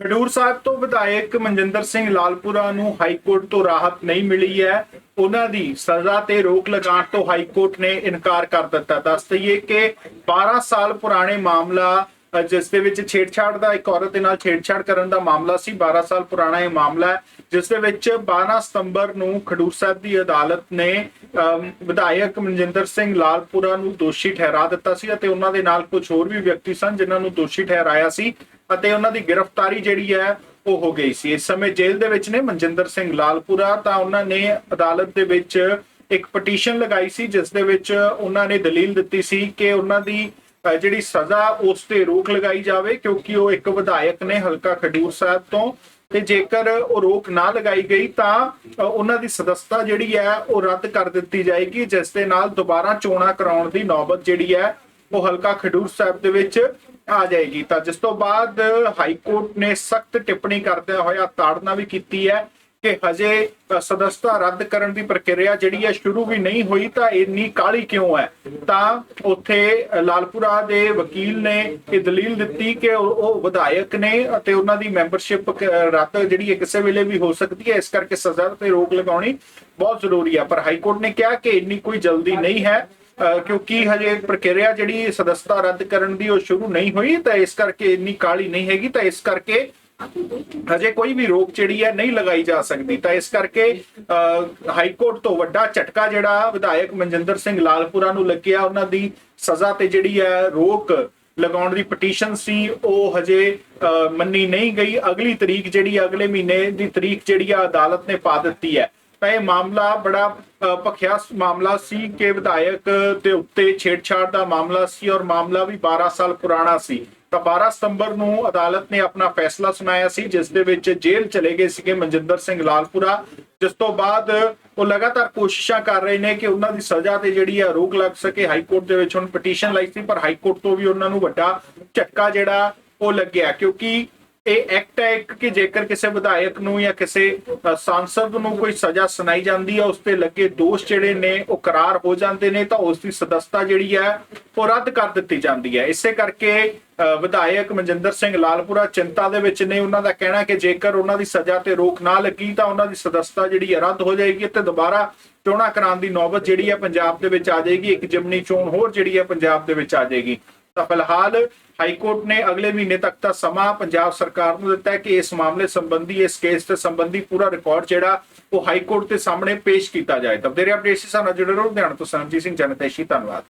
ਖਡੂਰ ਸਾਹਿਬ ਤੋਂ ਵਿਧਾਇਕ ਮਨਜਿੰਦਰ ਸਿੰਘ ਲਾਲਪੁਰਾ ਨੂੰ ਹਾਈ ਕੋਰਟ ਤੋਂ ਰਾਹਤ ਨਹੀਂ ਮਿਲੀ ਹੈ। ਉਹਨਾਂ ਦੀ ਸਜ਼ਾ ਤੇ ਰੋਕ ਲਗਾਉਣ ਤੋਂ ਹਾਈ ਕੋਰਟ ਨੇ ਇਨਕਾਰ ਕਰ ਦਿੱਤਾ। ਦੱਸ ਦਈਏ ਕਿ 12 ਸਾਲ ਪੁਰਾਣੇ ਮਾਮਲਾ ਜਿਸ ਦੇ ਵਿੱਚ ਛੇੜਛਾੜ ਦਾ ਇੱਕ ਔਰਤ ਦੇ ਨਾਲ ਛੇੜਛਾੜ ਕਰਨ ਦਾ ਮਾਮਲਾ ਸੀ 12 ਸਾਲ ਪੁਰਾਣਾ ਇਹ ਮਾਮਲਾ ਹੈ। ਜਿਸ ਦੇ ਵਿੱਚ 12 ਸਤੰਬਰ ਨੂੰ ਖਡੂਰ ਸਾਹਿਬ ਦੀ ਅਦਾਲਤ ਨੇ ਅਮ, ਵਿਧਾਇਕ ਮਨਜਿੰਦਰ ਸਿੰਘ ਲਾਲਪੁਰਾ ਨੂੰ ਦੋਸ਼ੀ ਠਹਿਰਾ ਦਿੱਤਾ ਸੀ ਅਤੇ ਉਹਨਾਂ ਦੇ ਨਾਲ ਕੁਝ ਹੋਰ ਵੀ ਵਿਅਕਤੀ ਸਨ ਜਿਨ੍ਹਾਂ ਨੂੰ ਦੋਸ਼ੀ ਠਹਿਰਾਇਆ ਸੀ। ਅਤੇ ਉਹਨਾਂ ਦੀ ਗ੍ਰਿਫਤਾਰੀ ਜਿਹੜੀ ਹੈ ਉਹ ਹੋ ਗਈ ਸੀ। ਇਸ ਸਮੇਂ ਜੇਲ੍ਹ ਦੇ ਵਿੱਚ ਨੇ ਮਨਜਿੰਦਰ ਸਿੰਘ ਲਾਲਪੁਰਾ। ਤਾਂ ਉਹਨਾਂ ਨੇ ਅਦਾਲਤ ਦੇ ਵਿੱਚ ਇੱਕ ਪਟੀਸ਼ਨ ਲਗਾਈ ਸੀ, ਜਿਸ ਦੇ ਵਿੱਚ ਉਹਨਾਂ ਨੇ ਦਲੀਲ ਦਿੱਤੀ ਸੀ ਕਿ ਉਹਨਾਂ ਦੀ ਜਿਹੜੀ ਸਜ਼ਾ, ਉਸ ਤੇ ਰੋਕ ਲਗਾਈ ਜਾਵੇ, ਕਿਉਂਕਿ ਉਹ ਇੱਕ ਵਿਧਾਇਕ ਨੇ ਹਲਕਾ ਖਡੂਰ ਸਾਹਿਬ ਤੋਂ। ਤੇ ਜੇਕਰ ਉਹ ਰੋਕ ਨਾ ਲਗਾਈ ਗਈ ਤਾਂ ਉਹਨਾਂ ਦੀ ਸਦਸਤਾ ਜਿਹੜੀ ਹੈ ਉਹ ਰੱਦ ਕਰ ਦਿੱਤੀ ਜਾਏਗੀ, ਜਿਸ ਦੇ ਨਾਲ ਦੁਬਾਰਾ ਚੋਣਾਂ ਕਰਾਉਣ ਦੀ ਨੌਬਤ ਜਿਹੜੀ ਹੈ ਉਹ ਹਲਕਾ ਖਡੂਰ ਸਾਹਿਬ ਦੇ ਵਿੱਚ ਆ ਜਾਏਗੀ। ਤਾਂ ਜਿਸ ਤੋਂ ਬਾਅਦ ਹਾਈ ਕੋਰਟ ਨੇ ਸਖਤ ਟਿੱਪਣੀ ਕਰਦਿਆਂ ਹੋਇਆ ਤਾੜਨਾ ਵੀ ਕੀਤੀ ਹੈ ਕਿ ਹਜੇ ਸਦਸਤਾ ਰੱਦ ਕਰਨ ਦੀ ਪ੍ਰਕਿਰਿਆ ਜਿਹੜੀ ਹੈ ਸ਼ੁਰੂ ਵੀ ਨਹੀਂ ਹੋਈ ਤਾਂ ਇੰਨੀ ਕਾਲੀ ਕਿਉਂ ਹੈ? ਤਾਂ ਉੱਥੇ ਲਾਲਪੁਰਾ ਦੇ ਵਕੀਲ ਨੇ ਇਹ ਦਲੀਲ ਦਿੱਤੀ ਕਿ ਉਹ ਵਿਧਾਇਕ ਨੇ ਅਤੇ ਉਹਨਾਂ ਦੀ ਮੈਂਬਰਸ਼ਿਪ ਰੱਦ ਜਿਹੜੀ ਹੈ ਕਿਸੇ ਵੇਲੇ ਵੀ ਹੋ ਸਕਦੀ ਹੈ। ਇਸ ਕਰਕੇ ਸਜ਼ਾ ਤੇ ਰੋਕ ਲਗਾਉਣੀ ਬਹੁਤ ਜ਼ਰੂਰੀ ਹੈ। ਪਰ ਹਾਈ ਕੋਰਟ ਨੇ ਕਿਹਾ ਕਿ ਇੰਨੀ ਕੋਈ ਜਲਦੀ ਨਹੀਂ ਹੈ। ਕਿਉਂਕਿ ਹਜੇ ਪ੍ਰਕਿਰਿਆ ਜਿਹੜੀ ਸਦਸਤਾ ਰੱਦ ਕਰਨ ਦੀ ਉਹ ਸ਼ੁਰੂ ਨਹੀਂ ਹੋਈ ਤਾਂ ਇਸ ਕਰਕੇ ਇੰਨੀ ਕਾਲੀ ਨਹੀਂ ਹੈਗੀ ਤਾਂ ਇਸ ਕਰਕੇ ਹਜੇ ਕੋਈ ਵੀ ਰੋਕ ਜਿਹੜੀ ਹੈ ਨਹੀਂ ਲਗਾਈ ਜਾ ਸਕਦੀ। ਤਾਂ ਇਸ ਕਰਕੇ ਹਾਈ ਕੋਰਟ ਤੋਂ ਵੱਡਾ ਝਟਕਾ ਜਿਹੜਾ ਵਿਧਾਇਕ ਮਨਜਿੰਦਰ ਸਿੰਘ ਲਾਲਪੁਰਾ ਨੂੰ ਲੱਗਿਆ ਉਹਨਾਂ ਦੀ ਸਜ਼ਾ ਤੇ ਜਿਹੜੀ ਹੈ ਰੋਕ ਲਗਾਉਣ ਦੀ ਪਟੀਸ਼ਨ ਸੀ ਉਹ ਹਜੇ ਅ, ਮੰਨੀ ਨਹੀਂ ਗਈ। ਅਗਲੀ ਤਰੀਕ ਜਿਹੜੀ ਅਗਲੇ ਮਹੀਨੇ ਦੀ ਤਰੀਕ ਜਿਹੜੀ ਆ ਅਦਾਲਤ ਨੇ ਪਾ ਦਿੱਤੀ ਹੈ। ਤਾਂ ਇਹ ਮਾਮਲਾ ਬੜਾ ਭਖਿਆ ਮਾਮਲਾ ਸੀ ਕਿ ਵਿਧਾਇਕ ਦੇ ਉੱਤੇ ਛੇੜਛਾੜ ਦਾ ਮਾਮਲਾ ਸੀ ਔਰ ਮਾਮਲਾ ਵੀ 12 ਸਾਲ ਪੁਰਾਣਾ ਸੀ। ਤਾਂ 12 ਸਤੰਬਰ ਨੂੰ ਅਦਾਲਤ ਨੇ ਆਪਣਾ ਫੈਸਲਾ ਸੁਣਾਇਆ ਸੀ, ਜਿਸ ਦੇ ਵਿੱਚ ਜੇਲ੍ਹ ਚਲੇ ਗਏ ਸੀਗੇ ਮਨਜਿੰਦਰ ਸਿੰਘ ਲਾਲਪੁਰਾ, ਜਿਸ ਤੋਂ ਬਾਅਦ ਉਹ ਲਗਾਤਾਰ ਕੋਸ਼ਿਸ਼ਾਂ ਕਰ ਰਹੇ ਨੇ ਕਿ ਉਹਨਾਂ ਦੀ ਸਜ਼ਾ ਤੇ ਜਿਹੜੀ ਹੈ ਰੋਕ ਲੱਗ ਸਕੇ। ਹਾਈ ਕੋਰਟ ਦੇ ਵਿੱਚ ਹੁਣ ਪਟੀਸ਼ਨ ਲਾਈ ਸੀ, ਪਰ ਹਾਈ ਕੋਰਟ ਤੋਂ ਵੀ ਉਹਨਾਂ ਨੂੰ ਵੱਡਾ ਝਟਕਾ ਜਿਹੜਾ ਉਹ ਲੱਗਿਆ, ਕਿਉਂਕਿ ਇਹ ਐਕਟ ਹੈ ਇੱਕ ਕਿ ਜੇਕਰ ਕਿਸੇ ਵਿਧਾਇਕ ਨੂੰ ਜਾਂ ਕਿਸੇ ਅ, ਨੂੰ ਕੋਈ ਸਜ਼ਾ ਸੁਣਾਈ ਜਾਂਦੀ ਹੈ ਉਸ ਤੇ ਲੱਗੇ ਦੋਸ਼ ਜਿਹੜੇ ਨੇ ਉਹ ਕਰਾਰ ਹੋ ਜਾਂਦੇ ਨੇ ਤਾਂ ਉਸ ਦੀ ਸਦਸਤਾ ਜਿਹੜੀ ਹੈ ਉਹ ਰੱਦ ਕਰ ਦਿੱਤੀ ਜਾਂਦੀ ਹੈ। ਇਸੇ ਕਰਕੇ ਅ, ਵਿਧਾਇਕ ਮਨਜਿੰਦਰ ਸਿੰਘ ਲਾਲਪੁਰਾ ਚਿੰਤਾ ਦੇ ਵਿੱਚ ਨੇ। ਉਹਨਾਂ ਦਾ ਕਹਿਣਾ ਕਿ ਜੇਕਰ ਉਹਨਾਂ ਦੀ ਸਜ਼ਾ ਤੇ ਰੋਕ ਨਾ ਲੱਗੀ ਤਾਂ ਉਹਨਾਂ ਦੀ ਸਦਸਤਾ ਜਿਹੜੀ ਹੈ ਰੱਦ ਹੋ ਜਾਏਗੀ ਤੇ ਦੁਬਾਰਾ ਚੋਣਾਂ ਕਰਾਉਣ ਦੀ ਨੌਬਤ ਜਿਹੜੀ ਹੈ ਪੰਜਾਬ ਦੇ ਵਿੱਚ ਆ ਜਾਏਗੀ। ਇੱਕ ਜਿਮਨੀ ਚੋਣ ਹੋਰ ਜਿਹੜੀ ਹੈ ਪੰਜਾਬ ਦੇ ਵਿੱਚ ਆ ਜਾਏਗੀ। ਤਾਂ ਫਿਲਹਾਲ ਹਾਈ ਕੋਰਟ ਨੇ ਅਗਲੇ ਮਹੀਨੇ ਤੱਕ ਦਾ ਸਮਾਂ ਪੰਜਾਬ ਸਰਕਾਰ ਨੂੰ ਦਿੱਤਾ ਹੈ ਕਿ ਇਸ ਮਾਮਲੇ ਸੰਬੰਧੀ, ਇਸ ਕੇਸ ਤੇ ਸੰਬੰਧੀ ਪੂਰਾ ਰਿਕਾਰਡ ਜਿਹੜਾ ਉਹ ਹਾਈ ਕੋਰਟ ਦੇ ਸਾਹਮਣੇ ਪੇਸ਼ ਕੀਤਾ ਜਾਏ। ਤਾਂ ਵਧੇਰੇ ਅਪਡੇਟਸ ਸਾਨੂੰ ਜੁੜੇ ਰਹੋ। ਲੁਧਿਆਣਾ ਤੋਂ ਸਰਮਜੀਤ ਸਿੰਘ, ਜਨਤੇਸ਼ੀ, ਧੰਨਵਾਦ।